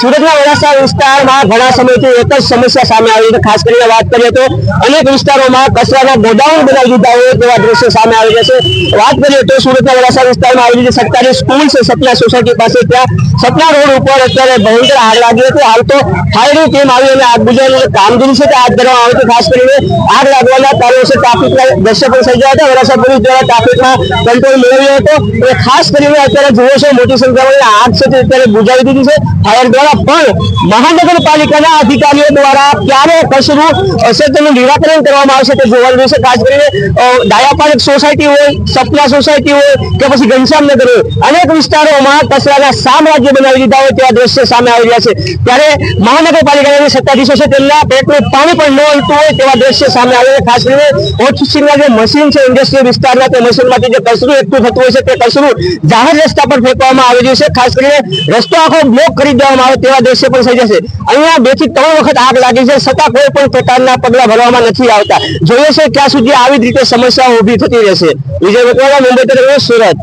સુરતના વરાછા વિસ્તારમાં ઘણા સમયથી એક જ સમસ્યા સામે આવી છે. ખાસ કરીને વાત કરીએ તો અનેક વિસ્તારોમાં કચરાના ગોડાઉન બનાવી દીધા હોય તેવા દ્રશ્યો સામે આવી રહ્યા છે. વાત કરીએ તો સુરતના વરાછા વિસ્તારમાં આવેલી સરકારી સ્કૂલ છે, સપના સોસાયટી પાસે ત્યાં. સપના રોડ ઉપર અત્યારે ભયંકર આગ લાગી હતી. હાલ તો ફાયરની ટીમ આવી અને આગ બુઝાવવાની કામગીરી છે તે હાથ ધરવામાં આવી હતી. ખાસ કરીને આગ લાગવાના કારણોસર ટ્રાફિકના દ્રશ્ય પણ સર્જાયા હતા. વરાછા પોલીસ દ્વારા ટ્રાફિકમાં કંટ્રોલ મેળવ્યો હતો. અને ખાસ કરીને અત્યારે જુઓ છો મોટી સંખ્યામાં આગ છે તે અત્યારે બુજાવી દીધી છે. ફાયર દ્વારા પણ મહાનગરપાલિકાના અધિકારીઓ દ્વારા ક્યારે કચરું હશે નિરાકરણ કરવામાં આવશે તે જોવાનું રહેશે. ખાસ કરીને ડાયાપાર્ક સોસાયટી હોય, સપના સોસાયટી હોય કે પછી ઘનશ્યામનગર હોય, અનેક વિસ્તારોમાં કચરાના સામ્રાજ્ય બનાવી દીધા હોય તેવા દ્રશ્ય સામે આવી રહ્યા છે. ત્યારે મહાનગરપાલિકાના સત્તાધીશો છે, તેમના પેટનું પાણી પણ ન હલતું હોય તેવા દ્રશ્ય સામે આવે છે. ખાસ કરીને ઓછીના જે મશીન છે ઇન્ડસ્ટ્રીયલ વિસ્તારના, તે મશીનમાંથી જે કચરું એકઠું થતું હોય છે, તે કચરું જાહેર રસ્તા પર ફેંકવામાં આવી રહ્યું છે. ખાસ કરીને, રસ્તો આખો બ્લોક કરી દેવામાં આવે તેવા દ્રશ્ય પણ થઈ જશે અહીંયા બેથી ત્રણ વખત આગ લાગી છે, છતાં કોઈ પણ પ્રકારના પગલા ભરવામાં નથી આવતા. જોઈએ છે ક્યાં સુધી આવી રીતે સમસ્યાઓ ઊભી થતી રહેશે. વિજય મકવાણા, મુંબઈ તરફ સુરત.